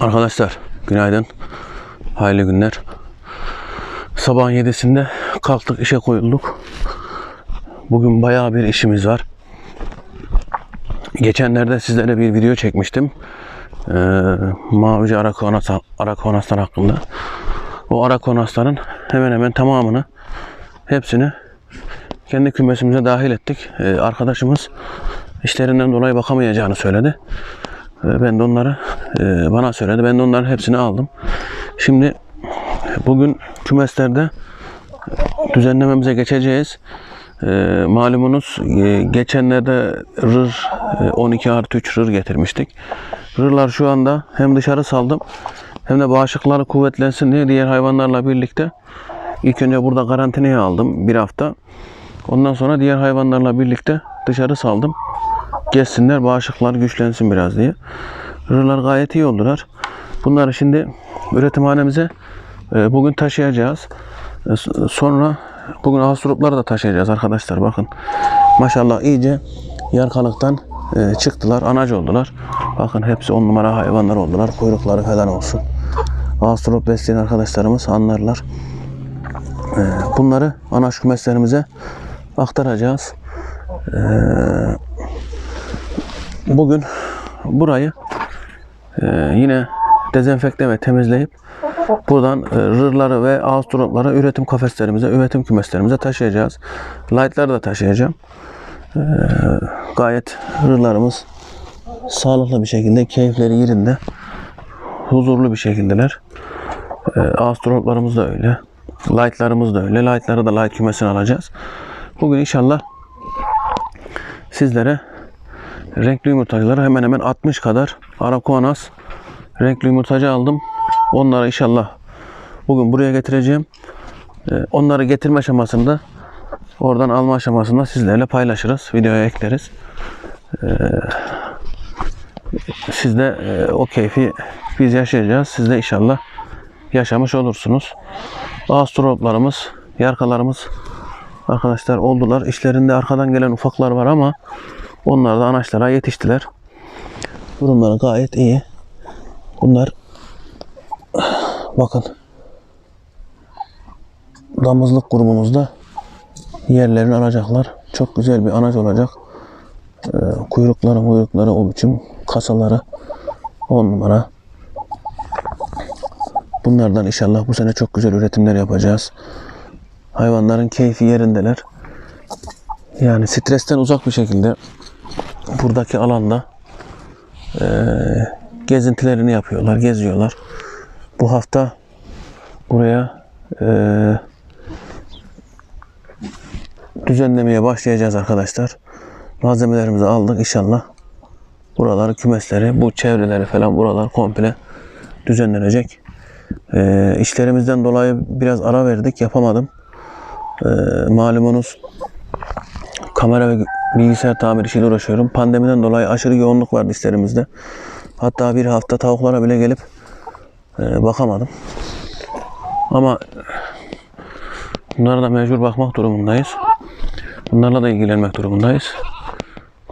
Arkadaşlar günaydın. Hayırlı günler. Sabahın 7'sinde kalktık işe koyulduk. Bugün bayağı bir işimiz var. Geçenlerde sizlere bir video çekmiştim. Ee, Mavici Arakonas, Arakonaslar hakkında. O Arakonasların hemen hemen tamamını hepsini kendi kümesimize dahil ettik. Ee, arkadaşımız işlerinden dolayı bakamayacağını söyledi. Ben de onları e, bana söyledi. Ben de onların hepsini aldım. Şimdi bugün kümeslerde düzenlememize geçeceğiz. E, malumunuz e, geçenlerde rır e, 12 artı 3 rır getirmiştik. Rırlar şu anda hem dışarı saldım hem de bağışıkları kuvvetlensin diye diğer hayvanlarla birlikte ilk önce burada karantinaya aldım bir hafta. Ondan sonra diğer hayvanlarla birlikte dışarı saldım. Gezsinler, bağışıklar güçlensin biraz diye. Rırlar gayet iyi oldular. Bunları şimdi üretimhanemize e, bugün taşıyacağız. E, Sonra bugün hastalıkları da taşıyacağız arkadaşlar. Bakın maşallah iyice yarkalıktan e, çıktılar. Anacı oldular. Bakın hepsi on numara hayvanlar oldular. Kuyrukları falan olsun. Hastalık besleyen arkadaşlarımız anlarlar. Bunları anaç kümeslerimize aktaracağız. Bugün burayı e, yine dezenfekte ve temizleyip buradan e, rırları ve ağustropları üretim kafeslerimize, üretim kümeslerimize taşıyacağız. Light'ları da taşıyacağım. E, gayet rırlarımız sağlıklı bir şekilde, keyifleri yerinde, huzurlu bir şekildeler. E, ağustroplarımız da öyle. Light'larımız da öyle. Light'ları da light kümesine alacağız. Bugün inşallah sizlere renkli yumurtacıları hemen hemen 60 kadar Arakuanas renkli yumurtacı aldım. Onları inşallah bugün buraya getireceğim. Ee, Onları getirme aşamasında oradan alma aşamasında sizlerle paylaşırız. Videoya ekleriz. Ee, Siz de e, o keyfi biz yaşayacağız. Siz de inşallah yaşamış olursunuz. Astroplarımız, yarkalarımız arkadaşlar oldular. İşlerinde arkadan gelen ufaklar var ama onlar da anaçlara yetiştiler. Durumları gayet iyi. Bunlar bakın damızlık grubumuzda yerlerini alacaklar. Çok güzel bir anaç olacak. Ee, kuyrukları, kuyrukları, o biçim kasaları on numara. Bunlardan inşallah bu sene çok güzel üretimler yapacağız. Hayvanların keyfi yerindeler. Yani stresten uzak bir şekilde buradaki alanda eee, gezintilerini yapıyorlar, geziyorlar. Bu hafta buraya eee, düzenlemeye başlayacağız arkadaşlar. Malzemelerimizi aldık inşallah. Buraları, kümesleri, bu çevreleri falan buralar komple düzenlenecek. Eee işlerimizden dolayı biraz ara verdik, yapamadım. Eee malumunuz kamera ve bilgisayar tamir işiyle uğraşıyorum. Pandemiden dolayı aşırı yoğunluk vardı işlerimizde. Hatta bir hafta tavuklara bile gelip e, bakamadım. Ama bunlara da mecbur bakmak durumundayız. Bunlarla da ilgilenmek durumundayız.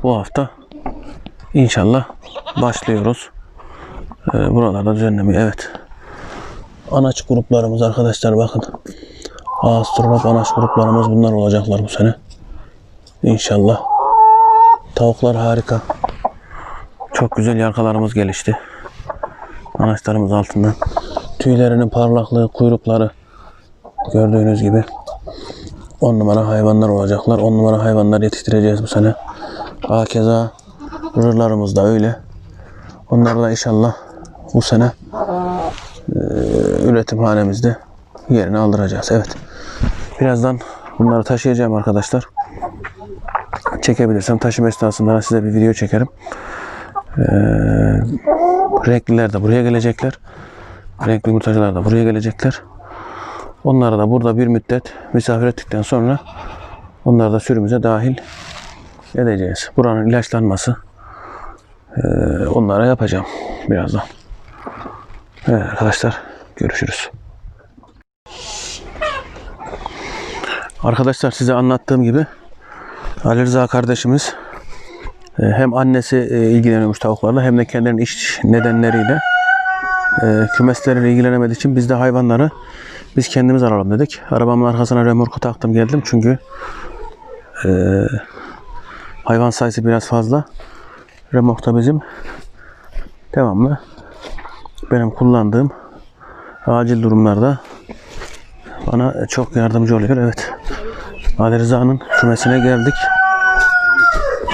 Bu hafta inşallah başlıyoruz. E, buralarda düzenlemeye evet. Anaç gruplarımız arkadaşlar bakın. Astrolog anaç gruplarımız bunlar olacaklar bu sene. İnşallah. Tavuklar harika. Çok güzel yarkalarımız gelişti. Anaçlarımız altından. Tüylerinin parlaklığı, kuyrukları gördüğünüz gibi 10 numara hayvanlar olacaklar. 10 numara hayvanlar yetiştireceğiz bu sene. Hakeza rırlarımız da öyle. Onları da inşallah bu sene e, üretimhanemizde yerini aldıracağız. Evet. Birazdan bunları taşıyacağım arkadaşlar çekebilirsem taşıma esnasında size bir video çekerim. Ee, renkliler de buraya gelecekler. Renkli yumurtacılar da buraya gelecekler. Onları da burada bir müddet misafir ettikten sonra onları da sürümüze dahil edeceğiz. Buranın ilaçlanması ee, onlara yapacağım birazdan. Evet arkadaşlar görüşürüz. Arkadaşlar size anlattığım gibi Ali Rıza kardeşimiz e, hem annesi e, ilgileniyormuş tavuklarla hem de kendilerinin iş nedenleriyle e, kümesleriyle ilgilenemediği için biz de hayvanları biz kendimiz alalım dedik. Arabamın arkasına remorku taktım geldim çünkü hayvan sayısı biraz fazla. Remork da bizim devamlı benim kullandığım acil durumlarda bana çok yardımcı oluyor. Evet. Ali Rıza'nın kümesine geldik.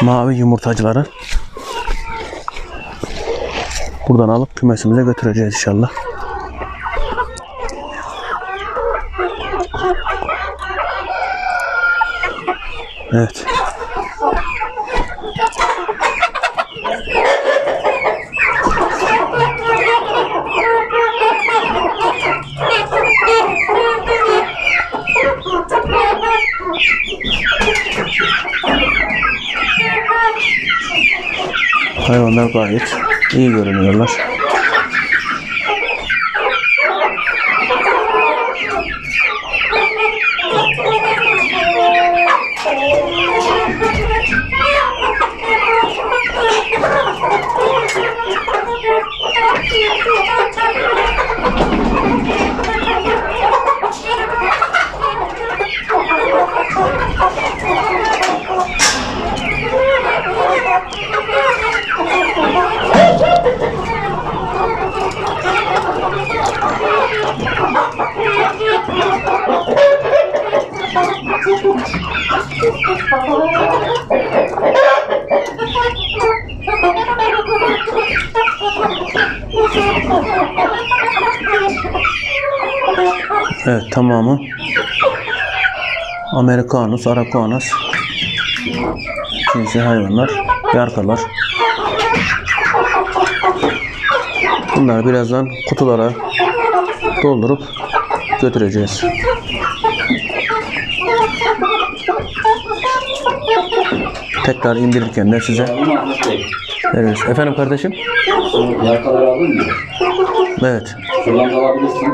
Mavi yumurtacıları. Buradan alıp kümesimize götüreceğiz inşallah. Evet. Hayvanlar gayet iyi görünüyorlar. Evet tamamı Amerikanus, Arakonas cinsi hayvanlar, yarkalar. Bunları birazdan kutulara doldurup götüreceğiz. Tekrar indirirken de size veririz. Efendim kardeşim? Yarkaları aldın mı? Evet. Şuradan da alabilirsin.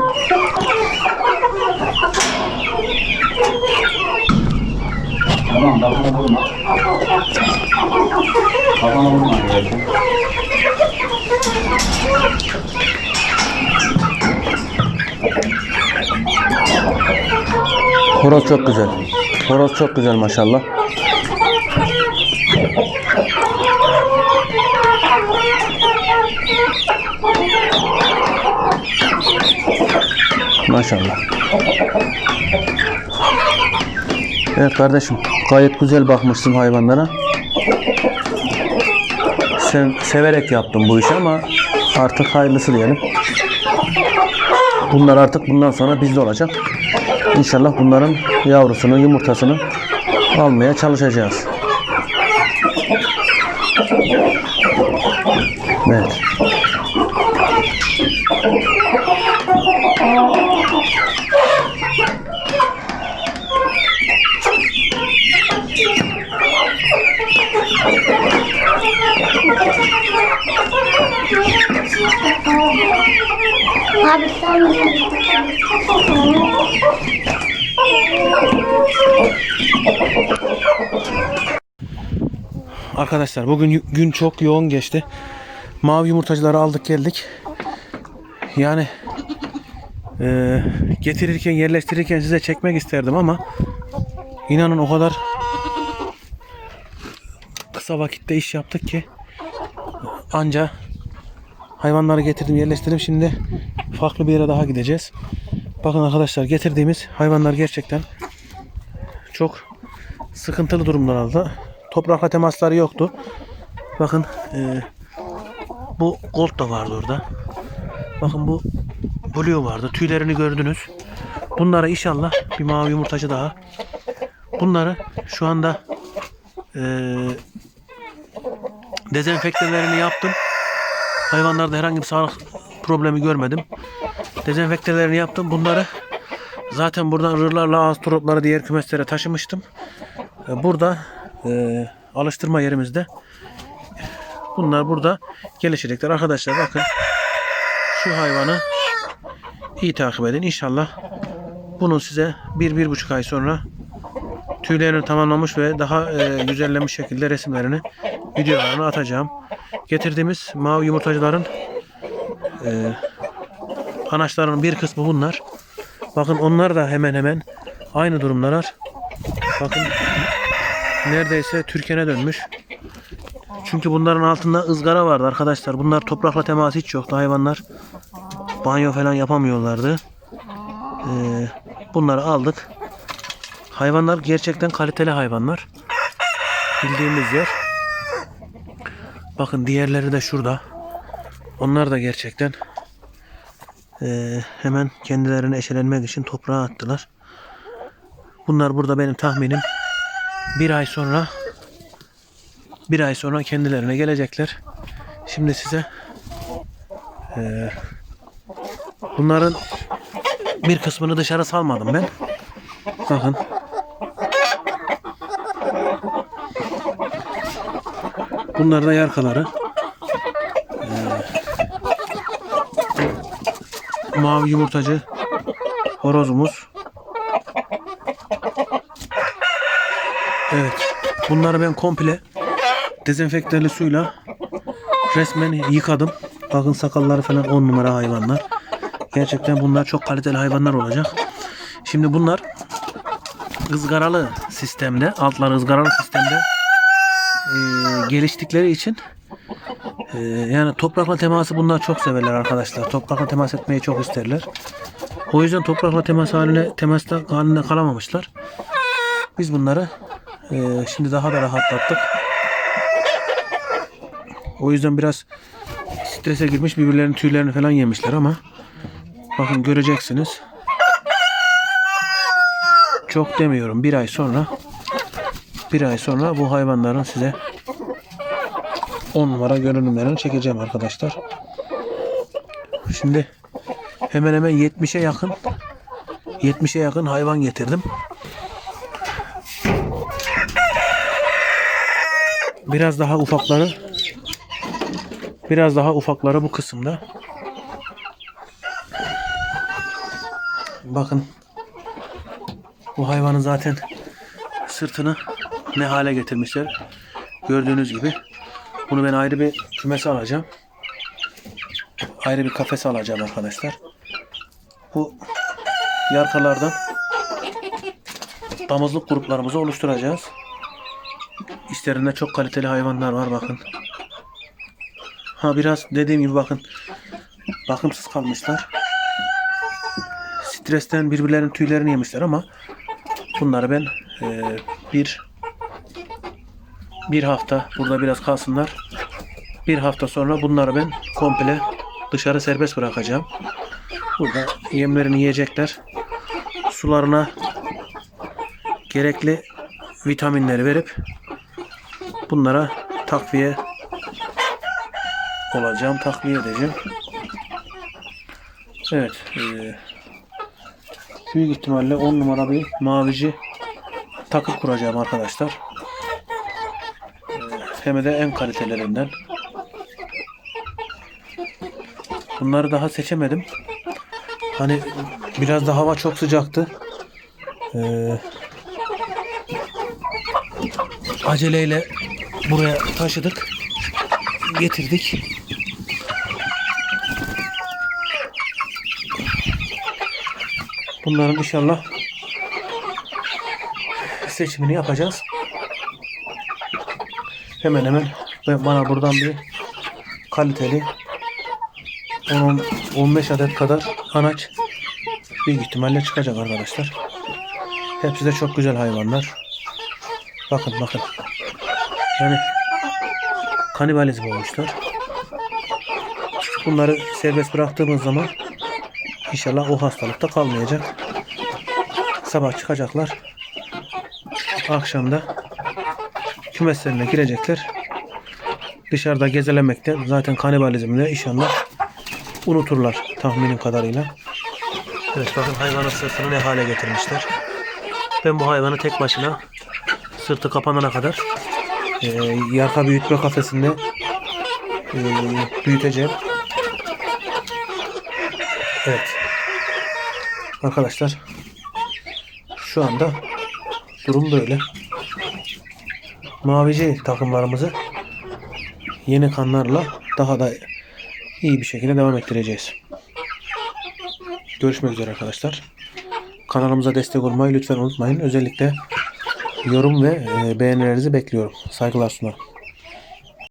Tamam, kafana vurma. Kafana vurma. Horoz çok güzel. Horoz çok güzel maşallah. Maşallah. Evet kardeşim gayet güzel bakmışsın hayvanlara. Sen severek yaptın bu işi ama artık hayırlısı diyelim. Bunlar artık bundan sonra bizde olacak. İnşallah bunların yavrusunu, yumurtasını almaya çalışacağız. Evet. Abi sen Arkadaşlar bugün gün çok yoğun geçti. Mavi yumurtacıları aldık geldik. Yani eee, getirirken yerleştirirken size çekmek isterdim ama inanın o kadar kısa vakitte iş yaptık ki anca hayvanları getirdim yerleştirdim. Şimdi farklı bir yere daha gideceğiz. Bakın arkadaşlar getirdiğimiz hayvanlar gerçekten çok sıkıntılı durumdalardı. Toprakla temasları yoktu. Bakın eee, bu gold da vardı orada. Bakın bu blue vardı. Tüylerini gördünüz. Bunlara inşallah bir mavi yumurtacı daha. Bunları şu anda eee dezenfektelerini yaptım. Hayvanlarda herhangi bir sağlık problemi görmedim. Dezenfektelerini yaptım. Bunları zaten buradan rırlarla ağız tropları diğer kümeslere taşımıştım. E, Burada e, alıştırma yerimizde bunlar burada gelişecekler. Arkadaşlar bakın şu hayvanı iyi takip edin. İnşallah bunun size bir, bir buçuk ay sonra tüylerini tamamlamış ve daha e, güzellenmiş şekilde resimlerini videolarını atacağım. Getirdiğimiz mavi yumurtacıların e, anaçların bir kısmı bunlar. Bakın onlar da hemen hemen aynı durumdalar. Bakın neredeyse Türkiye'ne dönmüş. Çünkü bunların altında ızgara vardı arkadaşlar. Bunlar toprakla teması hiç yoktu hayvanlar. Banyo falan yapamıyorlardı. Ee, bunları aldık. Hayvanlar gerçekten kaliteli hayvanlar. Bildiğimiz yer. Bakın diğerleri de şurada. Onlar da gerçekten eee, hemen kendilerini eşelenmek için toprağa attılar. Bunlar burada benim tahminim bir ay sonra bir ay sonra kendilerine gelecekler. Şimdi size eee, bunların bir kısmını dışarı salmadım ben. Bakın. Bunlar da yarkaları. Ee, mavi yumurtacı horozumuz. Evet. Bunları ben komple dezenfektanlı suyla resmen yıkadım. Bakın sakalları falan 10 numara hayvanlar. Gerçekten bunlar çok kaliteli hayvanlar olacak. Şimdi bunlar ızgaralı sistemde, altları ızgaralı sistemde e, geliştikleri için e, yani toprakla teması bunlar çok severler arkadaşlar. Toprakla temas etmeyi çok isterler. O yüzden toprakla temas haline temasta halinde kalamamışlar. Biz bunları e, şimdi daha da rahatlattık. O yüzden biraz strese girmiş birbirlerinin tüylerini falan yemişler ama bakın göreceksiniz. Çok demiyorum bir ay sonra bir ay sonra bu hayvanların size 10 numara görünümlerini çekeceğim arkadaşlar. Şimdi hemen hemen 70'e yakın 70'e yakın hayvan getirdim. Biraz daha ufakları biraz daha ufakları bu kısımda. Bakın bu hayvanın zaten sırtını ne hale getirmişler. Gördüğünüz gibi. Bunu ben ayrı bir kümese alacağım. Ayrı bir kafese alacağım arkadaşlar. Bu yarkalardan damızlık gruplarımızı oluşturacağız. İçlerinde çok kaliteli hayvanlar var bakın. Ha biraz dediğim gibi bakın bakımsız kalmışlar. Stresten birbirlerinin tüylerini yemişler ama bunları ben e, bir bir hafta burada biraz kalsınlar. Bir hafta sonra bunları ben komple dışarı serbest bırakacağım. Burada yemlerini yiyecekler. Sularına gerekli vitaminleri verip bunlara takviye olacağım. Takviye edeceğim. Evet. eee, büyük ihtimalle 10 numara bir mavici takı kuracağım arkadaşlar. Eee, Hem de en kalitelerinden. Bunları daha seçemedim. Hani biraz da hava çok sıcaktı. Eee, aceleyle buraya taşıdık. Getirdik. Bunların inşallah seçimini yapacağız. Hemen hemen bana buradan bir kaliteli 10 15 adet kadar anaç büyük ihtimalle çıkacak arkadaşlar. Hepsi de çok güzel hayvanlar. Bakın bakın. Yani kanibalizm olmuşlar. Bunları serbest bıraktığımız zaman inşallah o hastalıkta kalmayacak. Sabah çıkacaklar. Akşamda kümeslerine girecekler. Dışarıda gezelemekten zaten kanibalizmle inşallah unuturlar tahminim kadarıyla. Evet bakın hayvanın sırtını ne hale getirmişler. Ben bu hayvanı tek başına sırtı kapanana kadar e, yarka büyütme kafesinde e, büyüteceğim. Evet. Arkadaşlar şu anda durum böyle. Mavici takımlarımızı yeni kanlarla daha da iyi bir şekilde devam ettireceğiz. görüşmek üzere arkadaşlar. Kanalımıza destek olmayı lütfen unutmayın. Özellikle yorum ve e, beğenilerinizi bekliyorum. Saygılar sunarım.